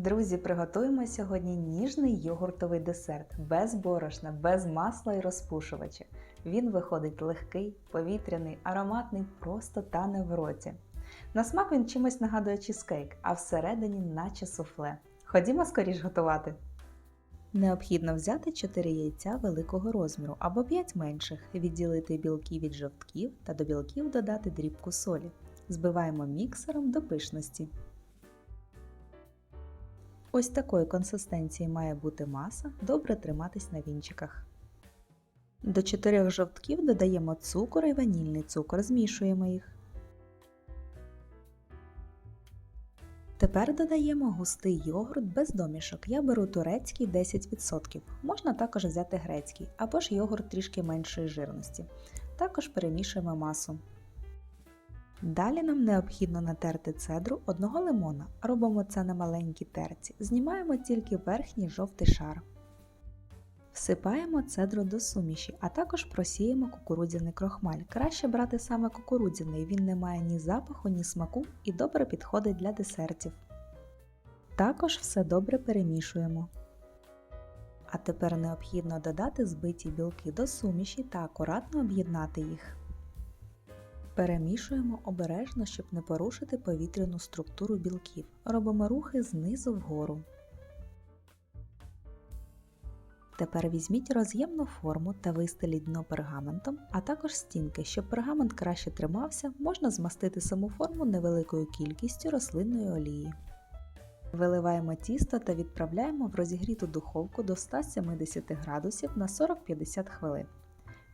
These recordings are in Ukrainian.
Друзі, приготуємо сьогодні ніжний йогуртовий десерт без борошна, без масла і розпушувача. Він виходить легкий, повітряний, ароматний, просто тане в роті. На смак він чимось нагадує чізкейк, а всередині наче суфле. Ходімо скоріш готувати. Необхідно взяти 4 яйця великого розміру або 5 менших, відділити білки від жовтків та до білків додати дрібку солі. Збиваємо міксером до пишності. Ось такої консистенції має бути маса, добре триматись на вінчиках. До 4 жовтків додаємо цукор і ванільний цукор, змішуємо їх. Тепер додаємо густий йогурт без домішок. Я беру турецький 10%. Можна також взяти грецький або ж йогурт трішки меншої жирності. Також перемішуємо масу. Далі нам необхідно натерти цедру одного лимона. Робимо це на маленькій терці. Знімаємо тільки верхній жовтий шар. Всипаємо цедру до суміші, а також просіємо кукурудзяний крохмаль. Краще брати саме кукурудзяний, він не має ні запаху, ні смаку і добре підходить для десертів. Також все добре перемішуємо. А тепер необхідно додати збиті білки до суміші та акуратно об'єднати їх. Перемішуємо обережно, щоб не порушити повітряну структуру білків. Робимо рухи знизу вгору. Тепер візьміть роз'ємну форму та вистеліть дно пергаментом, а також стінки, щоб пергамент краще тримався, можна змастити саму форму невеликою кількістю рослинної олії. Виливаємо тісто та відправляємо в розігріту духовку до 170 градусів на 40-50 хвилин.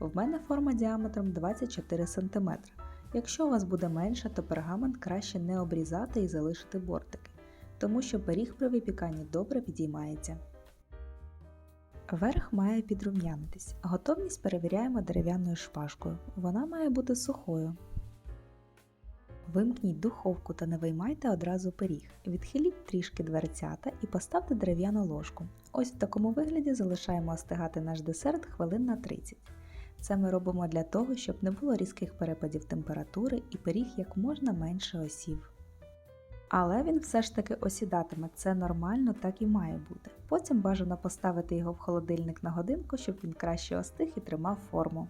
В мене форма діаметром 24 см. Якщо у вас буде менше, то пергамент краще не обрізати і залишити бортики, тому що пиріг при випіканні добре підіймається. Верх має підрум'янитись. Готовність перевіряємо дерев'яною шпажкою. Вона має бути сухою. Вимкніть духовку та не виймайте одразу пиріг. Відхиліть трішки дверцята і поставте дерев'яну ложку. Ось в такому вигляді залишаємо остигати наш десерт хвилин на 30. Це ми робимо для того, щоб не було різких перепадів температури і пиріг як можна менше осів. Але він все ж таки осідатиме, це нормально, так і має бути. Потім бажано поставити його в холодильник на годинку, щоб він краще остиг і тримав форму.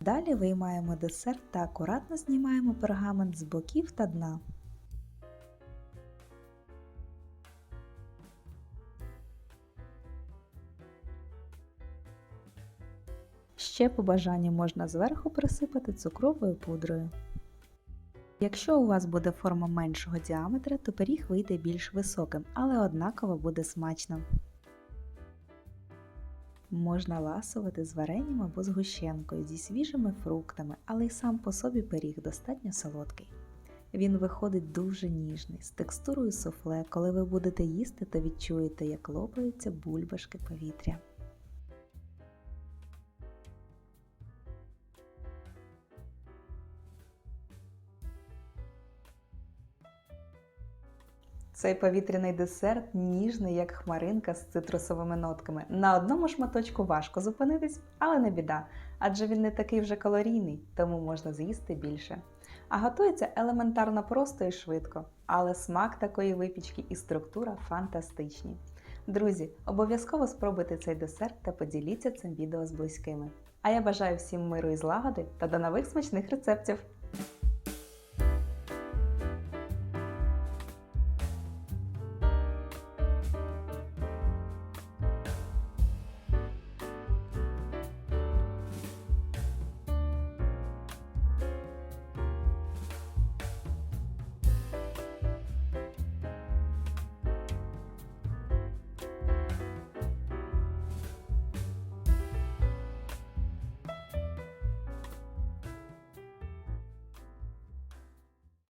Далі виймаємо десерт та акуратно знімаємо пергамент з боків та дна. Ще по бажанню можна зверху присипати цукровою пудрою. Якщо у вас буде форма меншого діаметра, то пиріг вийде більш високим, але однаково буде смачно. Можна ласувати з варенням або з гущенкою, зі свіжими фруктами, але й сам по собі пиріг достатньо солодкий. Він виходить дуже ніжний, з текстурою суфле, коли ви будете їсти, то відчуєте, як лопаються бульбашки повітря. Цей повітряний десерт ніжний, як хмаринка з цитрусовими нотками. На одному шматочку важко зупинитись, але не біда, адже він не такий вже калорійний, тому можна з'їсти більше. А готується елементарно просто і швидко, але смак такої випічки і структура фантастичні. Друзі, обов'язково спробуйте цей десерт та поділіться цим відео з близькими. А я бажаю всім миру і злагоди та до нових смачних рецептів!